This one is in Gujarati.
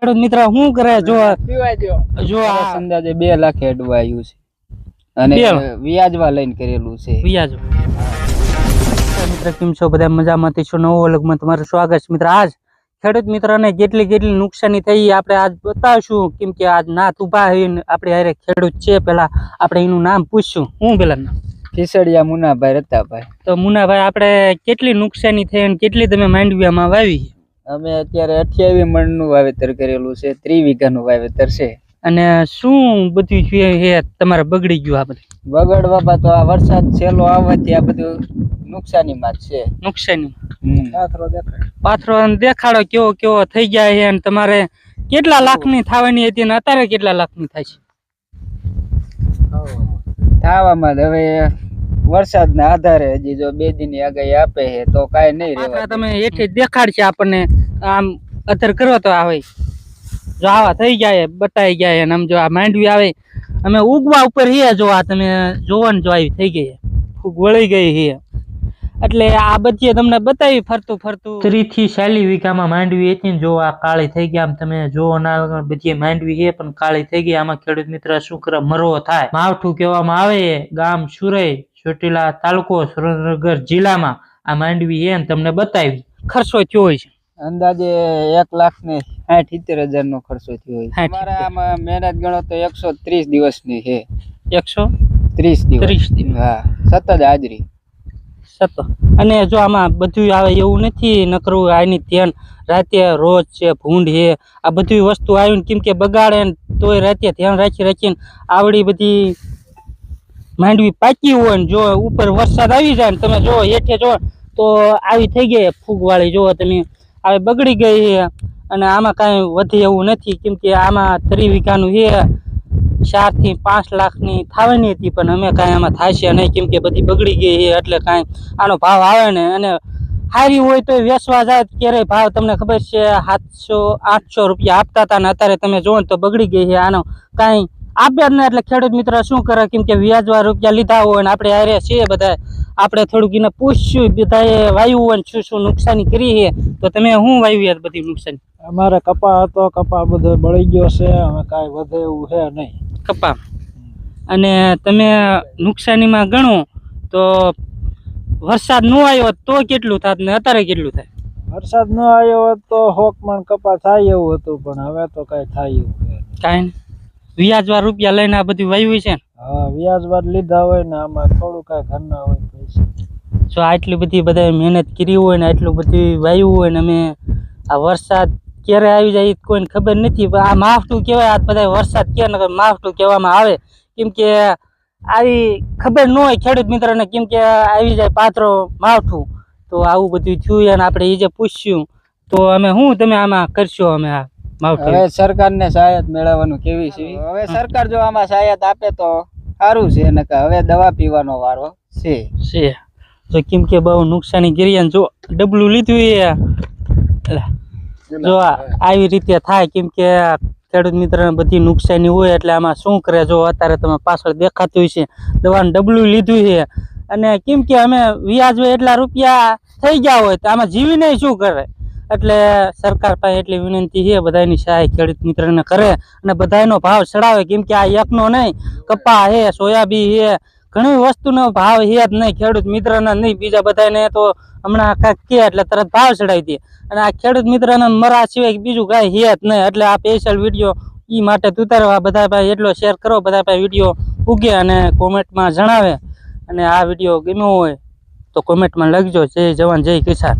ખેડૂત મિત્ર શું કરે? જો જો જો આ અંદાજે બે લાખ એડવાયું છે. અને વ્યાજવા લઈને કરેલું છે. વ્યાજ. મિત્ર કેમ છો? બધા મજામાંથી છો નવો અલગમાં તમારું સ્વાગત છે. મિત્ર આજ ખેડૂત મિત્રને કેટલી કેટલી નુકસાની થઈ આપણે આજ બતાવશું. કેમ કે આજ ના ઊભા થઈને આપણે હારે ખેડૂત છે. પેલા આપણે એનું નામ પૂછશું. હું પેલા નામ? ખીસડિયા મુનાભાઈ રતાભાઈ. તો મુનાભાઈ આપણે કેટલી નુકસાની થઈ અને કેટલી તમે માંડવીયામાં વાવી? અમે અત્યારે અઠ્યાવીસ મણનું વાવેતર કરેલું છે ત્રી વીઘાનું વાવેતર છે. અને શું બધું છે તમારે બગડી ગયું આ બધું? બગડવા બા તો આ વરસાદ છેલ્લો આવવાથી આ બધું નુકસાનીમાં જ છે. નુકસાની. પાથરો અને દેખાડો કેવો કેવો થઈ ગયા છે અને તમારે કેટલા લાખની થવાની હતી અને અત્યારે કેટલા લાખની થાય છે? થાવામાં હવે વરસાદના આધારે હજી જો બે દિન આગાહી આપે છે તો કાંઈ નહીં રહેવા તમે હેઠે દેખાડશે આપણને આમ અધર કરો તો આવે જો આવા થઈ જાય બતાઈ ગયા અને આમ જો આ માંડવી આવે અમે ઉગવા ઉપર હે જો આ તમે જોવો ને જો આવી થઈ ગઈ. ફૂગ વળી ગઈ હે એટલે આ બધી તમને બતાવી ફરતું ફરતું. ત્રી થી ચાલી વીઘામાં માંડવી હતી જો આ કાળી થઈ ગયા આમ તમે જોવો ના બધી માંડવી છે પણ કાળી થઈ ગઈ. આમાં ખેડૂત મિત્ર શું કરે મરવો થાય. માવઠું કહેવામાં આવે ગામ સુરઈ ચોટીલા તાલુકો સુરેન્દ્રનગર જિલ્લામાં આ માંડવી એમ તમને બતાવી. ખર્ચો થયો હોય છે. અંદાજે એક લાખ ને સાઠ સિત્તેર હજાર નો ખર્ચો થયો હોય અમારા મહેનત ગણો તો એકસો ત્રીસ દિવસની છે. એકસો ત્રીસ દિવસ. દિવસ. હા સતત હાજરી. સતો અને જો આમાં બધું આવે એવું નથી નકરું આની ધ્યાન રાતે રોજ છે ભૂંડ છે આ બધી વસ્તુ આવીને કેમ કે બગાડે તોય રાતે ધ્યાન રાખી રાખીને આવડી બધી માંડવી પાકી હોય ને જો ઉપર વરસાદ આવી જાય ને તમે જો હેઠે જો તો આવી થઈ ગઈ ફૂગવાળી. જો તમે હવે બગડી ગઈ છે અને આમાં કાંઈ વધે એવું નથી, કેમ કે આમાં ત્રી વીઘાનું છે. ચારથી પાંચ લાખની થવાની હતી, પણ અમે કાંઈ આમાં થશે નહીં, કેમ કે બધી બગડી ગઈ છે એટલે કાંઈ આનો ભાવ આવે ને. અને સારી હોય તો વેચવા જાય, ક્યારેય ભાવ તમને ખબર છે, સાતસો, આઠસો રૂપિયા આપતા હતા ને અત્યારે તમે જોવો તો બગડી ગઈ છે. આનો કાંઈ આપે જ ને એટલે ખેડૂત મિત્ર શું કરે? કેમ કે વ્યાજવા રૂપિયા લીધા હોય ને આપણે હારે છીએ બધા આપણે થોડુંક એને પૂછશું બધાએ વાયુ હોય ને શું શું નુકસાની કરી છે? તો તમે શું વાયુ યાર બધી નુકસાની? અમારે કપા હતો કપા બધો બળી ગયો છે હવે કાંઈ વધે એવું છે નહીં. કપા. અને તમે નુકસાનીમાં ગણો તો વરસાદ ન આવ્યો તો કેટલું થાત ને અત્યારે કેટલું થાય? વરસાદ ન આવ્યો હોત તો હોક પણ કપા થાય એવું હતું પણ હવે તો કાંઈ થાય એવું. કાંઈ વ્યાજવા રૂપિયા લઈને આ બધું વાવ્યું છે ને? હા વ્યાજ લીધા હોય ને આમાં થોડું કાંઈ ઘરના હોય પૈસા. જો આટલી બધી બધા મહેનત કરી હોય ને આટલું બધું વાવ્યું હોય ને અમે આ વરસાદ ક્યારે આવી જાય એ કોઈને ખબર નથી પણ આ માફટું કહેવાય આ બધા વરસાદ ક્યારે માફટું કહેવામાં આવે. કેમ કે આવી ખબર ન હોય ખેડૂત મિત્રને કેમ કે આવી જાય પાત્રો માવઠું. તો આવું બધું થયું અને આપણે એ જે પૂછ્યું તો અમે શું તમે આમાં કરશો અમે આ? હવે સરકારને સહાયત મેળવવાનું કેવી છે? હવે સરકાર જો આમાં સહાયત આપે તો સારું છે નકર હવે દવા પીવાનો વારો છે. છે. તો કેમ કે બહુ નુકસાની કરી જો ડબલું લીધું એ. જો આ આવી રીતે થાય કેમ કે ખેડૂત મિત્રને બધી નુકસાની હોય એટલે આમાં શું કરે જો અત્યારે તમે પાછળ દેખાતું છે દવાનું ડબલું લીધું છે. અને કેમ કે અમે વ્યાજ હોય એટલા રૂપિયા થઈ ગયા હોય તો આમાં જીવીને શું કરે? એટલે સરકાર પાસે એટલી વિનંતી છે, બધાની સહાય ખેડૂત મિત્રને કરે અને બધાનો ભાવ ચડાવે, કેમ કે આ એકનો નહીં કપા છે સોયાબી છે, ઘણી વસ્તુનો ભાવ છે જ નહીં, ખેડૂત મિત્રના નહીં, બીજા બધાને તો હમણાં કાંઈક કહે એટલે તરત ભાવ ચડાવી દે. અને આ ખેડૂત મિત્રને મરા સિવાય બીજું કાંઈ છે જ નહીં, એટલે આ સ્પેશિયલ વીડિયો એ માટે ઉતારવા. બધા ભાઈ એટલો શેર કરો, બધા ભાઈ વીડિયો ઉગે અને કોમેન્ટમાં જણાવે. અને આ વીડિયો ગમ્યો હોય તો કોમેન્ટમાં લખજો. જય જવાન, જય કિસાન.